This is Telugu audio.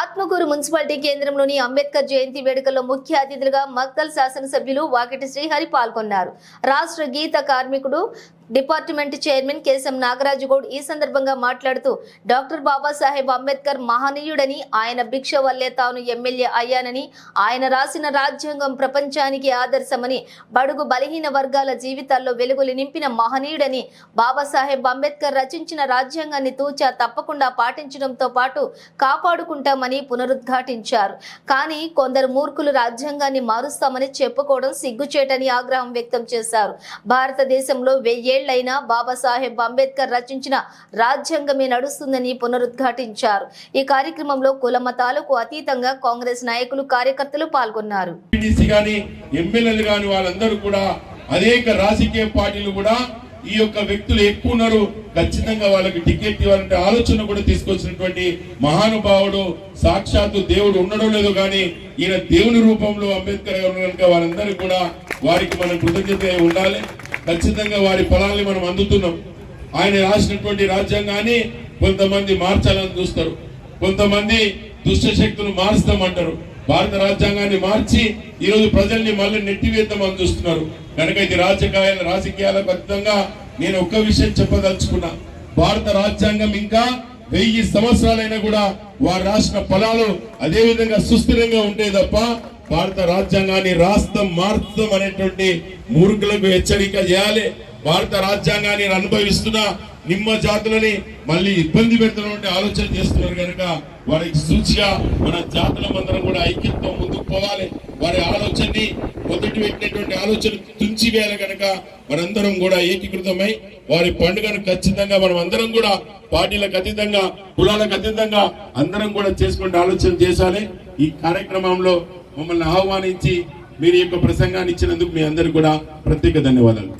ఆత్మకూరు మున్సిపాలిటీ కేంద్రంలోని అంబేద్కర్ జయంతి వేడుకల్లో ముఖ్య అతిథులుగా మక్తల్ శాసనసభ్యులు వాకిటి శ్రీహరి పాల్గొన్నారు. రాష్ట్ర గీత కార్మికుడు డిపార్ట్మెంట్ చైర్మన్ కేశం నాగరాజు గౌడ్ ఈ సందర్భంగా మాట్లాడుతూ డాక్టర్ బాబాసాహెబ్ అంబేద్కర్ మహనీయుడని ఆయన భిక్ష వల్లే తాను ఎమ్మెల్యే అయ్యానని ఆయన రాసిన రాజ్యాంగం ప్రపంచానికి ఆదర్శమని బడుగు బలహీన వర్గాల జీవితాల్లో వెలుగులు నింపిన మహనీయుడని బాబాసాహెబ్ అంబేద్కర్ రచించిన రాజ్యాంగాన్ని తూచా తప్పకుండా పాటించడంతో పాటు కాపాడుకుంటామని పునరుద్ఘాటించారు. కానీ కొందరు మూర్ఖులు రాజ్యాంగాన్ని మారుస్తామని చెప్పుకోవడం సిగ్గుచేటని ఆగ్రహం వ్యక్తం చేశారు. భారతదేశంలో ఏళ్ళైనా బాబాసాహెబ్ అంబేద్కర్ రచించిన రాజ్యాంగమే నడుస్తుందని పునరుద్ఘాటించారు. ఈ కార్యక్రమంలో కుల మతాలకు అతీతంగా కాంగ్రెస్ నాయకులు కార్యకర్తలు పాల్గొన్నారు. వాళ్ళందరూ కూడా అనేక రాజకీయ పార్టీలు కూడా ఈ యొక్క వ్యక్తులు ఎక్కువ ఉన్నారు. ఖచ్చితంగా వాళ్ళకి టికెట్ ఇవ్వాలంటే ఆలోచన కూడా తీసుకొచ్చినటువంటి మహానుభావుడు సాక్షాత్తు దేవుడు ఉండడం లేదు కానీ ఈయన దేవుని రూపంలో అంబేద్కర్ గారు కనుక వారందరూ కూడా వారికి మనం కృతజ్ఞత ఉండాలి. ఖచ్చితంగా వారి పొలాల్ని మనం అందుతున్నాం. ఆయన రాసినటువంటి రాజ్యాంగాన్ని కొంతమంది మార్చాలని చూస్తారు. కొంతమంది దుష్ట శక్తులు మారుస్తామంటారు. భారత రాజ్యాంగాన్ని మార్చి ఈరోజు ప్రజల్ని మళ్ళీ నెట్టివేద్దామని చూస్తున్నారు. కనుక ఇది రాజకీయాల రాజకీయాలకు అర్థంగా నేను ఒక్క విషయం చెప్పదలుచుకున్నా. భారత రాజ్యాంగం ఇంకా వెయ్యి సంవత్సరాలైనా కూడా వారు రాసిన ఫలాలు అదే విధంగా సుస్థిరంగా ఉంటే తప్ప భారత రాజ్యాంగాన్ని రాస్తాం మార్స్తాం అనేటువంటి మూర్ఖులకు హెచ్చరిక చేయాలి. భారత రాజ్యాంగాన్ని అనుభవిస్తున్న నిమ్మ జాతులని మళ్ళీ ఇబ్బంది పెడుతున్నటువంటి ఆలోచన చేస్తున్నారు కనుక వారికి సూచిగా మన జాతుల మందరం కూడా ఐక్యతతో ముందుకు పోవాలి. వారి ఆలోచనని మొదటి పెట్టినటువంటి ఆలోచన తుంచివేయాలి కనుక మనందరం కూడా ఏకీకృతమై వారి పండుగను ఖచ్చితంగా మనం అందరం కూడా పార్టీలకు అతీతంగా కులాలకు అతీతంగా అందరం కూడా చేసుకుంటే ఆలోచన చేశాలి. ఈ కార్యక్రమంలో మమ్మల్ని ఆహ్వానించి మీరు ఈ యొక్క ప్రసంగాన్ని ఇచ్చినందుకు మీ అందరికీ కూడా ప్రత్యేక ధన్యవాదాలు.